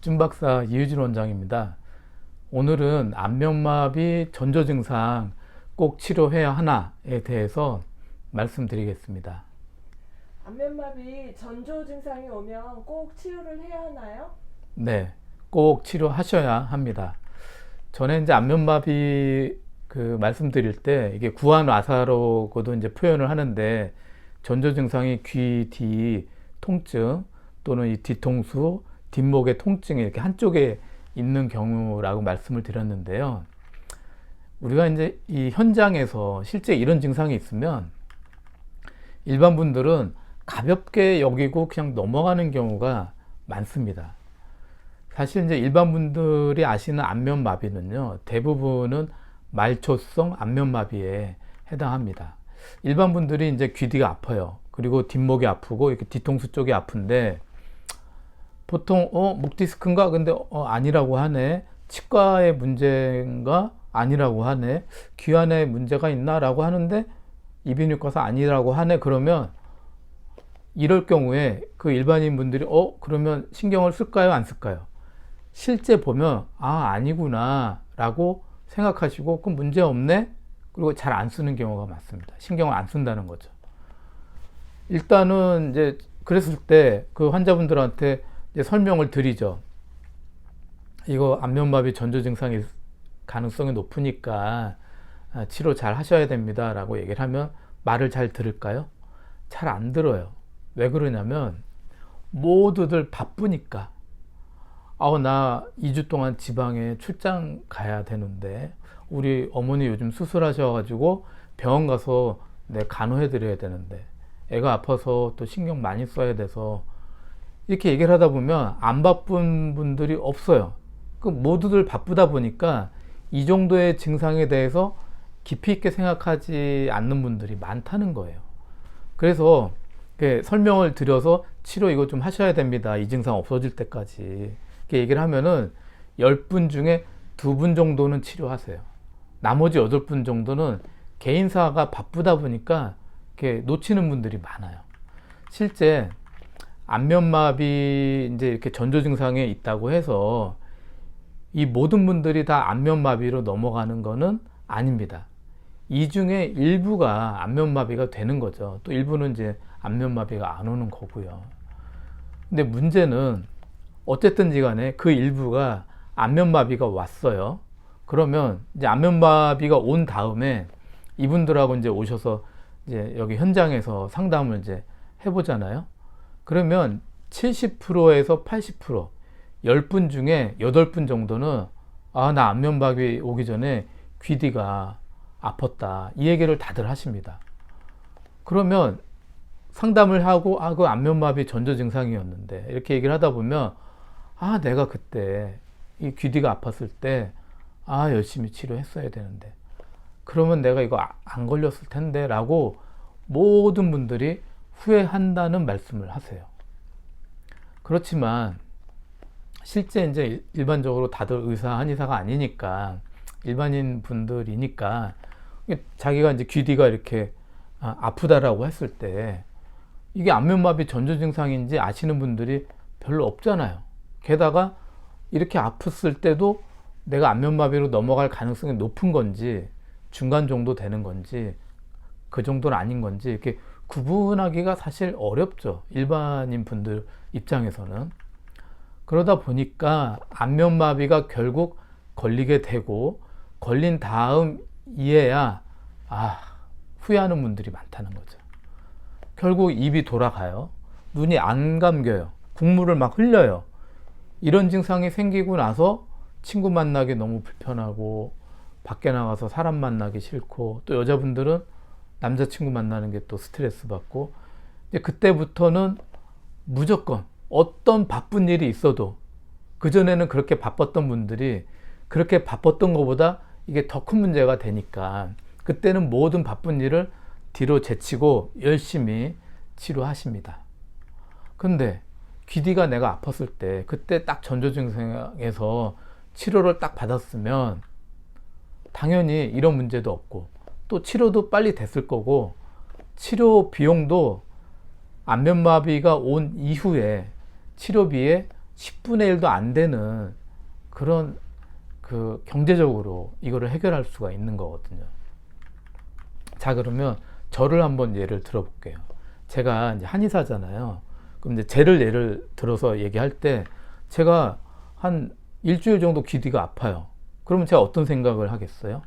쯤박사 이유진 원장입니다. 오늘은 안면마비 전조 증상 꼭 치료해야 하나에 대해서 말씀드리겠습니다. 안면마비 전조 증상이 오면 꼭 치료를 해야 하나요? 네, 꼭 치료하셔야 합니다. 전에 이제 안면마비 그 말씀드릴 때 이게 구안 와사로고도 이제 표현을 하는데 전조 증상이 귀 뒤 통증 또는 이 뒤통수 뒷목의 통증이 이렇게 한쪽에 있는 경우라고 말씀을 드렸는데요. 우리가 이제 이 현장에서 실제 이런 증상이 있으면 일반 분들은 가볍게 여기고 그냥 넘어가는 경우가 많습니다. 사실 이제 일반 분들이 아시는 안면 마비는요, 대부분은 말초성 안면 마비에 해당합니다. 일반 분들이 이제 귀뒤가 아파요. 그리고 뒷목이 아프고 이렇게 뒤통수 쪽이 아픈데 보통 어, 목 디스크인가? 근데 어, 아니라고 하네. 치과의 문제인가? 아니라고 하네. 귀 안에 문제가 있나라고 하는데 이비인후과사 아니라고 하네. 그러면 이럴 경우에 그 일반인 분들이 어 그러면 신경을 쓸까요? 안 쓸까요? 실제 보면 아 아니구나 라고 생각하시고 그 문제 없네. 그리고 잘 안 쓰는 경우가 많습니다. 신경을 안 쓴다는 거죠. 일단은 이제 그랬을 때 그 환자분들한테 설명을 드리죠. 이거 안면마비 전조 증상일 가능성이 높으니까 아, 치료 잘 하셔야 됩니다 라고 얘기를 하면 말을 잘 들을까요? 잘 안 들어요. 왜 그러냐면 모두들 바쁘니까. 아우 나 2주 동안 지방에 출장 가야 되는데 우리 어머니 요즘 수술하셔가지고 병원 가서 내 간호해 드려야 되는데 애가 아파서 또 신경 많이 써야 돼서 이렇게 얘기를 하다 보면 안 바쁜 분들이 없어요. 그 모두들 바쁘다 보니까 이 정도의 증상에 대해서 깊이 있게 생각하지 않는 분들이 많다는 거예요. 그래서 설명을 드려서 치료 이거 좀 하셔야 됩니다. 이 증상 없어질 때까지. 이렇게 얘기를 하면은 10분 중에 2분 정도는 치료하세요. 나머지 8분 정도는 개인사가 바쁘다 보니까 이렇게 놓치는 분들이 많아요. 실제 안면마비 이제 이렇게 전조 증상에 있다고 해서 이 모든 분들이 다 안면마비로 넘어가는 거는 아닙니다. 이 중에 일부가 안면마비가 되는 거죠. 또 일부는 이제 안면마비가 안 오는 거고요. 근데 문제는 어쨌든지 간에 그 일부가 안면마비가 왔어요. 그러면 이제 안면마비가 온 다음에 이분들하고 이제 오셔서 이제 여기 현장에서 상담을 이제 해보잖아요. 그러면 70%에서 80% 10분 중에 8분 정도는 아, 나 안면박이 오기 전에 귀뒤가 아팠다. 이 얘기를 다들 하십니다. 그러면 상담을 하고 아, 그 안면마비 전조 증상이었는데 이렇게 얘기를 하다 보면 아, 내가 그때 이 귀뒤가 아팠을 때 아, 열심히 치료했어야 되는데 그러면 내가 이거 안 걸렸을 텐데 라고 모든 분들이 후회한다는 말씀을 하세요. 그렇지만 실제 이제 일반적으로 다들 의사, 한의사가 아니니까 일반인 분들이니까 자기가 이제 귀뒤가 이렇게 아, 아프다라고 했을 때 이게 안면마비 전조 증상인지 아시는 분들이 별로 없잖아요. 게다가 이렇게 아팠을 때도 내가 안면마비로 넘어갈 가능성이 높은 건지 중간 정도 되는 건지 그 정도는 아닌 건지 이렇게 구분하기가 사실 어렵죠. 일반인 분들 입장에서는. 그러다 보니까 안면마비가 결국 걸리게 되고 걸린 다음 이에야 아, 후회하는 분들이 많다는 거죠. 결국 입이 돌아가요. 눈이 안 감겨요. 국물을 막 흘려요. 이런 증상이 생기고 나서 친구 만나기 너무 불편하고 밖에 나가서 사람 만나기 싫고 또 여자분들은 남자친구 만나는 게 또 스트레스 받고 이제 그때부터는 무조건 어떤 바쁜 일이 있어도 그전에는 그렇게 바빴던 분들이 그렇게 바빴던 것보다 이게 더 큰 문제가 되니까 그때는 모든 바쁜 일을 뒤로 제치고 열심히 치료하십니다. 근데 귀디가 내가 아팠을 때 그때 딱 전조 증상에서 치료를 딱 받았으면 당연히 이런 문제도 없고 또 치료도 빨리 됐을 거고 치료 비용도 안면마비가 온 이후에 치료비에 10분의 1도 안 되는 그런 그 경제적으로 이거를 해결할 수가 있는 거거든요. 자, 그러면 저를 한번 예를 들어볼게요. 제가 한의사잖아요. 그럼 이제 제를 예를 들어서 얘기할 때 제가 한 일주일 정도 귀뒤가 아파요. 그러면 제가 어떤 생각을 하겠어요?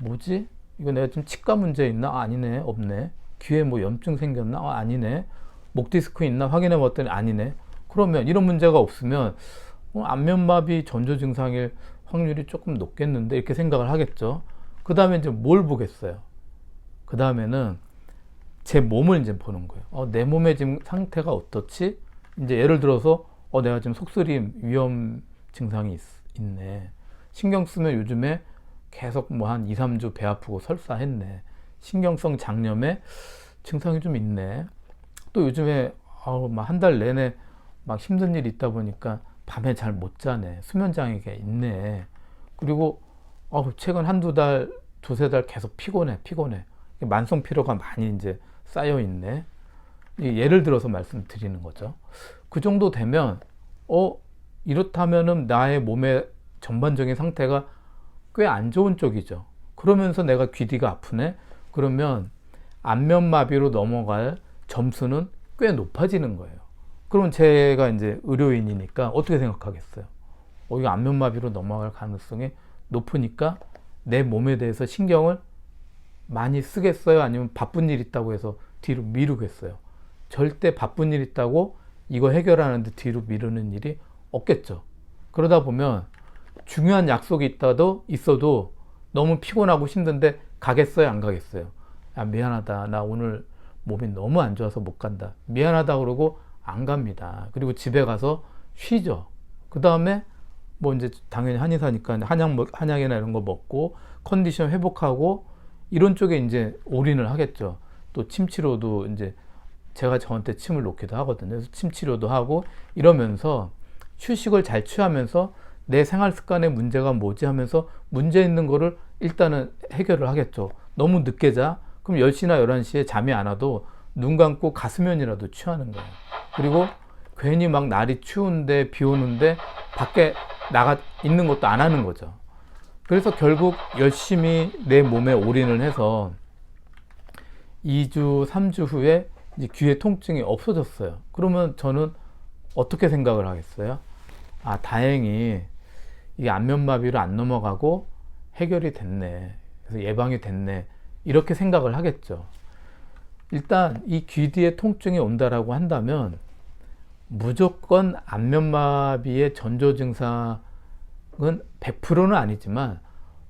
뭐지? 이거 내가 좀 치과 문제 있나? 아, 아니네. 없네. 귀에 뭐 염증 생겼나? 아, 아니네. 목 디스크 있나? 확인해 봤더니 아니네. 그러면 이런 문제가 없으면 어, 안면마비 전조 증상일 확률이 조금 높겠는데 이렇게 생각을 하겠죠. 그 다음에 이제 뭘 보겠어요? 그 다음에는 제 몸을 이제 보는 거예요. 어, 내 몸의 지금 상태가 어떻지? 이제 예를 들어서 어, 내가 지금 속쓰림 위험 증상이 있, 있네. 신경 쓰면 요즘에 계속 뭐 한 2, 3주 배 아프고 설사했네. 신경성 장염에 증상이 좀 있네. 또 요즘에 아우 막한 달 내내 막 힘든 일 있다 보니까 밤에 잘 못 자네. 수면 장애가 있네. 그리고 어 최근 한두 달, 두세 달 계속 피곤해. 피곤해. 만성 피로가 많이 이제 쌓여 있네. 이 예를 들어서 말씀드리는 거죠. 그 정도 되면 어 이렇다면은 나의 몸의 전반적인 상태가 꽤 안 좋은 쪽이죠. 그러면서 내가 귀뒤가 아프네. 그러면 안면마비로 넘어갈 점수는 꽤 높아지는 거예요. 그러면 제가 이제 의료인이니까 어떻게 생각하겠어요? 어, 이거 안면마비로 넘어갈 가능성이 높으니까 내 몸에 대해서 신경을 많이 쓰겠어요? 아니면 바쁜 일 있다고 해서 뒤로 미루겠어요? 절대 바쁜 일 있다고 이거 해결하는데 뒤로 미루는 일이 없겠죠. 그러다 보면 중요한 약속이 있다도 있어도 너무 피곤하고 힘든데 가겠어요? 안 가겠어요? 아, 미안하다. 나 오늘 몸이 너무 안 좋아서 못 간다. 미안하다 그러고 안 갑니다. 그리고 집에 가서 쉬죠. 그 다음에 뭐 이제 당연히 한의사니까 한약, 먹- 한약이나 이런 거 먹고 컨디션 회복하고 이런 쪽에 이제 올인을 하겠죠. 또 침치료도 이제 제가 저한테 침을 놓기도 하거든요. 그래서 침치료도 하고 이러면서 휴식을 잘 취하면서 내 생활 습관에 문제가 뭐지 하면서 문제 있는 거를 일단은 해결을 하겠죠. 너무 늦게 자. 그럼 10시나 11시에 잠이 안 와도 눈 감고 가수면이라도 취하는 거예요. 그리고 괜히 막 날이 추운데 비 오는데 밖에 나가 있는 것도 안 하는 거죠. 그래서 결국 열심히 내 몸에 올인을 해서 2주, 3주 후에 귀의 통증이 없어졌어요. 그러면 저는 어떻게 생각을 하겠어요? 아, 다행히 이게 안면마비로 안 넘어가고 해결이 됐네. 그래서 예방이 됐네. 이렇게 생각을 하겠죠. 일단 이 귀 뒤에 통증이 온다라고 한다면 무조건 안면마비의 전조 증상은 100%는 아니지만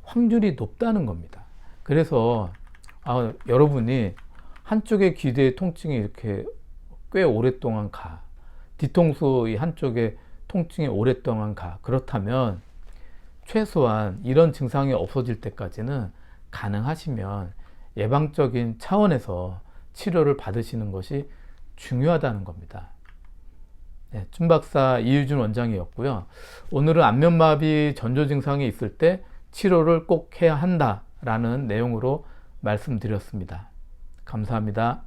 확률이 높다는 겁니다. 그래서 아, 여러분이 한쪽의 귀 뒤에 통증이 이렇게 꽤 오랫동안 가. 뒤통수 이 한쪽에 통증이 오랫동안 가. 그렇다면 최소한 이런 증상이 없어질 때까지는 가능하시면 예방적인 차원에서 치료를 받으시는 것이 중요하다는 겁니다. 네, 춘박사 이유준 원장이었고요. 오늘은 안면마비 전조 증상이 있을 때 치료를 꼭 해야 한다라는 내용으로 말씀드렸습니다. 감사합니다.